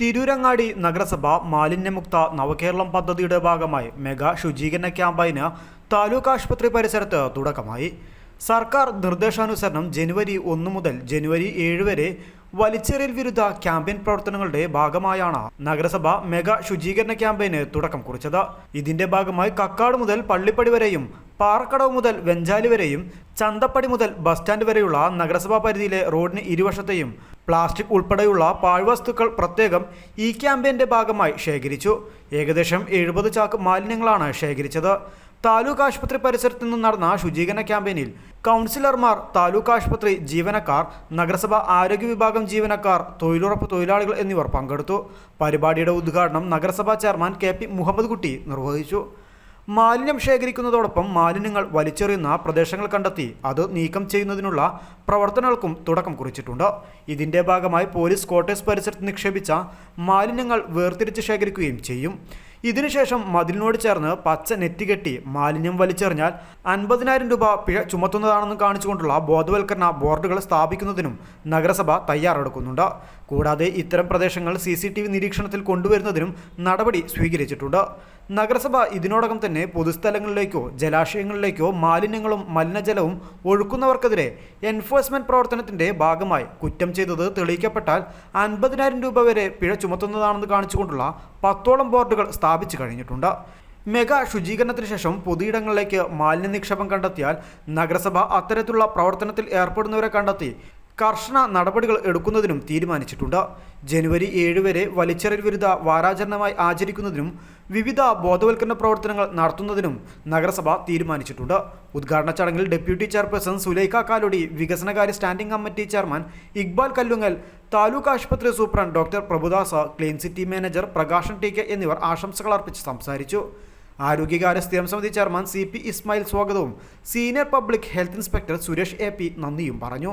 തിരൂരങ്ങാടി നഗരസഭ മാലിന്യമുക്ത നവകേരളം പദ്ധതിയുടെ ഭാഗമായി മെഗാ ശുചീകരണ ക്യാമ്പയിന് താലൂക്ക് ആശുപത്രി പരിസരത്ത് തുടക്കമായി. സർക്കാർ നിർദ്ദേശാനുസരണം ജനുവരി ഒന്ന് മുതൽ ജനുവരി ഏഴ് വരെ വലിച്ചെറിയൽ വിരുദ്ധ ക്യാമ്പയിൻ പ്രവർത്തനങ്ങളുടെ ഭാഗമായാണ് നഗരസഭ മെഗാ ശുചീകരണ ക്യാമ്പയിന് തുടക്കം കുറിച്ചത്. ഇതിന്റെ ഭാഗമായി കക്കാട് മുതൽ പള്ളിപ്പടി വരെയും പാറക്കടവ് മുതൽ വെഞ്ചാലി വരെയും ചന്തപ്പടി മുതൽ ബസ് സ്റ്റാൻഡ് വരെയുള്ള നഗരസഭാ പരിധിയിലെ റോഡിന് ഇരുവശത്തെയും പ്ലാസ്റ്റിക് ഉൾപ്പെടെയുള്ള പാഴ്വസ്തുക്കൾ പ്രത്യേകം ഈ ക്യാമ്പയിന്റെ ഭാഗമായി ശേഖരിച്ചു. ഏകദേശം എഴുപത് ചാക്ക് മാലിന്യങ്ങളാണ് ശേഖരിച്ചത്. താലൂക്ക് ആശുപത്രി പരിസരത്തു നിന്ന് നടന്ന ശുചീകരണ ക്യാമ്പയിനിൽ കൗൺസിലർമാർ താലൂക്ക് ആശുപത്രി ജീവനക്കാർ നഗരസഭാ ആരോഗ്യ വിഭാഗം ജീവനക്കാർ തൊഴിലുറപ്പ് തൊഴിലാളികൾ എന്നിവർ പങ്കെടുത്തു. പരിപാടിയുടെ ഉദ്ഘാടനം നഗരസഭാ ചെയർമാൻ കെ പി മുഹമ്മദ് കുട്ടി നിർവഹിച്ചു. മാലിന്യം ശേഖരിക്കുന്നതോടൊപ്പം മാലിന്യങ്ങൾ വലിച്ചെറിയുന്ന പ്രദേശങ്ങൾ കണ്ടെത്തി അത് നീക്കം ചെയ്യുന്നതിനുള്ള പ്രവർത്തനങ്ങൾക്കും തുടക്കം കുറിച്ചിട്ടുണ്ട്. ഇതിന്റെ ഭാഗമായി പോലീസ് ക്വാർട്ടേഴ്സ് പരിസരത്ത് നിക്ഷേപിച്ച മാലിന്യങ്ങൾ വേർതിരിച്ച് ശേഖരിക്കുകയും ചെയ്യും. ഇതിനുശേഷം മതിലിനോട് ചേർന്ന് പച്ച നെറ്റ് കെട്ടി മാലിന്യം വലിച്ചെറിഞ്ഞാൽ അൻപതിനായിരം രൂപ പിഴ ചുമത്തുന്നതാണെന്ന് കാണിച്ചുകൊണ്ടുള്ള ബോധവൽക്കരണ ബോർഡുകൾ സ്ഥാപിക്കുന്നതിനും നഗരസഭ തയ്യാറെടുക്കുന്നുണ്ട്. കൂടാതെ ഇത്തരം പ്രദേശങ്ങൾ സി സി ടി വി നിരീക്ഷണത്തിൽ കൊണ്ടുവരുന്നതിനും നടപടി സ്വീകരിച്ചിട്ടുണ്ട്. നഗരസഭ ഇതിനോടകം തന്നെ പൊതുസ്ഥലങ്ങളിലേക്കോ ജലാശയങ്ങളിലേക്കോ മാലിന്യങ്ങളും മലിനജലവും ഒഴുക്കുന്നവർക്കെതിരെ എൻഫോഴ്സ്മെന്റ് പ്രവർത്തനത്തിന്റെ ഭാഗമായി കുറ്റം ചെയ്തത് തെളിയിക്കപ്പെട്ടാൽ അൻപതിനായിരം രൂപ വരെ പിഴ ചുമത്തുന്നതാണെന്ന് കാണിച്ചുകൊണ്ടുള്ള പത്തോളം ബോർഡുകൾ സ്ഥാപിച്ചു കഴിഞ്ഞിട്ടുണ്ട്. മെഗാ ശുചീകരണത്തിന് ശേഷം പൊതുയിടങ്ങളിലേക്ക് മാലിന്യ നിക്ഷേപം കണ്ടെത്തിയാൽ നഗരസഭ അത്തരത്തിലുള്ള പ്രവർത്തനത്തിൽ ഏർപ്പെടുന്നവരെ കണ്ടെത്തി കർശന നടപടികൾ എടുക്കുന്നതിനും തീരുമാനിച്ചിട്ടുണ്ട്. ജനുവരി ഏഴ് വരെ വലിച്ചെറിയൽ വിരുദ്ധ വാരാചരണമായി ആചരിക്കുന്നതിനും വിവിധ ബോധവൽക്കരണ പ്രവർത്തനങ്ങൾ നടത്തുന്നതിനും നഗരസഭ തീരുമാനിച്ചിട്ടുണ്ട്. ഉദ്ഘാടന ചടങ്ങിൽ ഡെപ്യൂട്ടി ചെയർപേഴ്സൺ സുലൈഖ കാലോടി വികസനകാര്യ standing committee chairman Iqbal Kallungal taluk ആശുപത്രി superintendent doctor Prabhudasa clean city manager Prakashan T K എന്നിവർ ആശംസകൾ അർപ്പിച്ച് സംസാരിച്ചു. ആരോഗ്യകാര്യ സ്ഥിരം സമിതി ചെയർമാൻ സി പി ഇസ്മായിൽ സ്വാഗതവും senior public health inspector Suresh A P നന്ദിയും പറഞ്ഞു.